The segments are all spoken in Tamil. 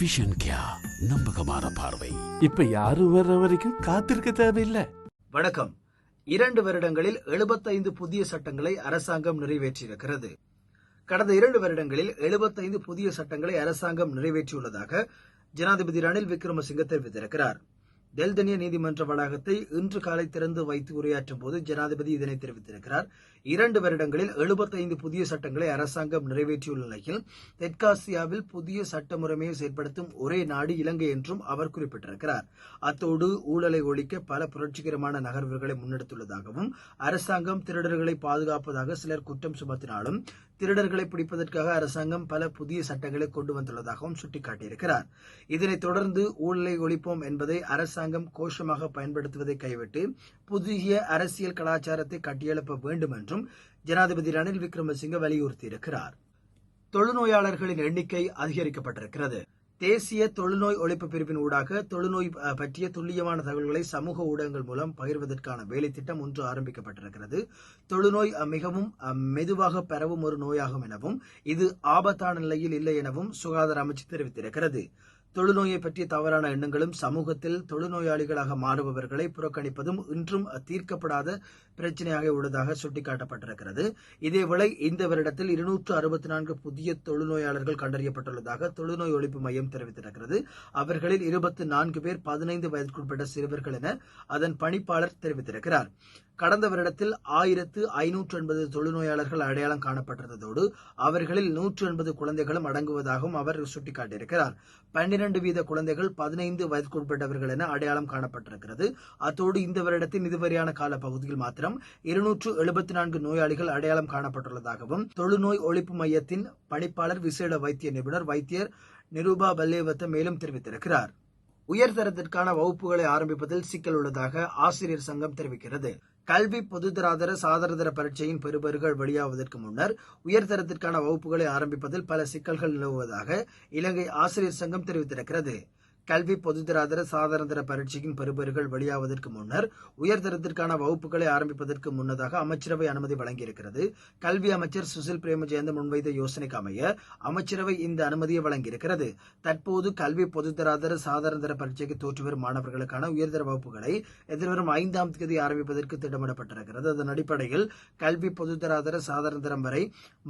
விஷன் கியா நம்பகமான பார்வை. இப்ப யாரும் வர்ற வரைக்கும் காத்திருக்க தேவையில்லை. வணக்கம். இரண்டு வருடங்களில் 75 புதிய சட்டங்களை அரசாங்கம் நிறைவேற்றியிருக்கிறது. கடந்த இரண்டு வருடங்களில் 75 புதிய சட்டங்களை அரசாங்கம் நிறைவேற்றியுள்ளதாக ஜனாதிபதி ரணில் விக்ரமசிங்க தெரிவித்திருக்கிறார் டெல்டனிய நீதிமன்ற வளாகத்தை இன்று காலை திறந்து வைத்து உரையாற்றும் போது ஜனாதிபதி இதனை தெரிவித்திருக்கிறார். இரண்டு வருடங்களில் 75 புதிய சட்டங்களை அரசாங்கம் நிறைவேற்றியுள்ள நிலையில் தெற்காசியாவில் புதிய சட்ட முறைமையை செயற்படுத்தும் ஒரே நாடு இலங்கை என்றும் அவர் குறிப்பிட்டிருக்கிறார். அத்தோடு ஊழலை ஒழிக்க பல புரட்சிகரமான நகர்வுகளை முன்னெடுத்துள்ளதாகவும் அரசாங்கம் திருடர்களை பாதுகாப்பதாக சிலர் குற்றம் சுமத்தினாலும் திருடர்களை பிடிப்பதற்காக அரசாங்கம் பல புதிய சட்டங்களை கொண்டு வந்துள்ளதாகவும் சுட்டிக்காட்டியிருக்கிறார். இதனைத் தொடர்ந்து ஊழலை ஒழிப்போம் என்பதை அரசாங்கம் அரசாங்கம் கோஷமாக பயன்படுத்துவதை கைவிட்டு புதிய அரசியல் கலாச்சாரத்தை கட்டியெழுப்ப வேண்டும் என்றும் ஜனாதிபதி ரணில் விக்ரமசிங்க வலியுறுத்தியிருக்கிறார். தொழுநோயாளர்களின் எண்ணிக்கை அதிகரிக்கப்பட்டிருக்கிறது. தேசிய தொழுநோய் ஒழிப்பு பிரிவின் ஊடாக தொழுநோய் பற்றிய துல்லியமான தகவல்களை சமூக ஊடகங்கள் மூலம் பகிர்வதற்கான வேலை திட்டம் ஒன்று ஆரம்பிக்கப்பட்டிருக்கிறது. தொழுநோய் மிகவும் மெதுவாக பரவும் ஒரு நோயாகும் எனவும் இது ஆபத்தான நிலையில் இல்லை எனவும் சுகாதார அமைச்சு தெரிவித்திருக்கிறது. தொழுநோயை பற்றிய தவறான எண்ணங்களும் சமூகத்தில் தொழுநோயாளிகளாக மாறுபவர்களை புறக்கணிப்பதும் இன்றும் தீர்க்கப்படாத பிரச்சனையாக உள்ளதாக சுட்டிக்காட்டப்பட்டிருக்கிறது. இதேவேளை இந்த வருடத்தில் இருநூற்று அறுபத்தி நான்கு புதிய தொழுநோயாளர்கள் கண்டறியப்பட்டுள்ளதாக தொழுநோய் ஒழிப்பு மையம் தெரிவித்திருக்கிறது. அவர்களில் இருபத்தி நான்கு பேர் பதினைந்து வயதுக்குட்பட்ட சிறுவர்கள் என அதன் பணிப்பாளர் தெரிவித்திருக்கிறார். கடந்த வருடத்தில் ஆயிரத்து ஐநூற்று எண்பது தொழுநோயாளர்கள் அடையாளம் காணப்பட்டிருந்ததோடு அவர்களில் நூற்று எண்பது குழந்தைகளும் அடங்குவதாகவும் அவர் சுட்டிக்காட்டியிருக்கிறார். பன்னிரண்டு வீத குழந்தைகள் பதினைந்து வயதுக்குட்பட்டவர்கள் என அடையாளம் காணப்பட்டிருக்கிறது. அத்தோடு இந்த வருடத்தின் இதுவரையான கால பகுதியில் மாத்திரம் இருநூற்று எழுபத்தி நான்கு நோயாளிகள் அடையாளம் காணப்பட்டுள்ளதாகவும் தொழுநோய் ஒழிப்பு மையத்தின் பணிப்பாளர் விசேட வைத்திய நிபுணர் வைத்தியர் நிரூபா பல்லேவத்த மேலும் தெரிவித்திருக்கிறார். உயர்தரத்திற்கான வகுப்புகளை ஆரம்பிப்பதில் சிக்கல் உள்ளதாக ஆசிரியர் சங்கம் தெரிவிக்கிறது. கல்வி பொதுதராதர சாதரதர பரீட்சையின் பெறுபர்கள் வெளியாவதற்கு முன்னர் உயர்தரத்திற்கான வகுப்புகளை ஆரம்பிப்பதில் பல சிக்கல்கள் நிலவுவதாக இலங்கை ஆசிரியர் சங்கம் தெரிவித்திருக்கிறது. கல்வி பொதுதராதர சாதாரணதர பரீட்சையின் பெறுபேறுகள் வெளியாவதற்கு முன்னர் உயர்தரத்திற்கான வகுப்புகளை ஆரம்பிப்பதற்கு முன்னதாக அமைச்சரவை அனுமதி வழங்கியிருக்கிறது. கல்வி அமைச்சர் சுசில் பிரேமஜெயந்த முன்வைத்த யோசனைக்கு அமைய அமைச்சரவை இந்த அனுமதியை வழங்கியிருக்கிறது. தற்போது கல்வி பொதுதராதர சாதாரணதர பரீட்சைக்கு தோற்று வரும் மாணவர்களுக்கான உயர்தர வகுப்புகளை எதிர்வரும் ஐந்தாம் தேதி ஆரம்பிப்பதற்கு திட்டமிடப்பட்டிருக்கிறது. அதன் அடிப்படையில் கல்வி பொதுதராதர சாதாரணதரம் வரை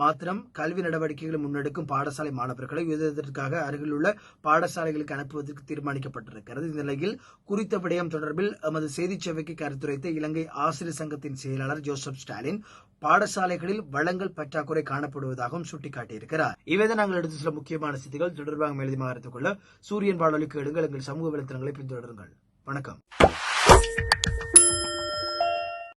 மாத்திரம் கல்வி நடவடிக்கைகளை முன்னெடுக்கும் பாடசாலை மாணவர்களை உயர்தரத்திற்காக அருகிலுள்ள பாடசாலைகளுக்கு அனுப்புவதற்கு தீர்மானிக்கப்பட்டிருக்கிறது. இந்த நிலையில் குறித்த விடயம் தொடர்பில் எமது செய்திச் சேவைக்கு கருத்துரைத்த இலங்கை ஆசிரியர் சங்கத்தின் செயலாளர் ஜோசப் ஸ்டாலின் பாடசாலைகளில் வளங்கள் பற்றாக்குறை காணப்படுவதாகவும் சுட்டிக்காட்டியிருக்கிறார். இவைதான் நாங்கள் எடுத்து சில முக்கியமான செய்திகள். தொடர்பாக மேலதிகமாக அறிந்து கொள்ள சூரியன் வானொலிக்கு எடுங்கள். எங்கள் சமூக வலைத்தளங்களை பின்தொடருங்கள். வணக்கம்.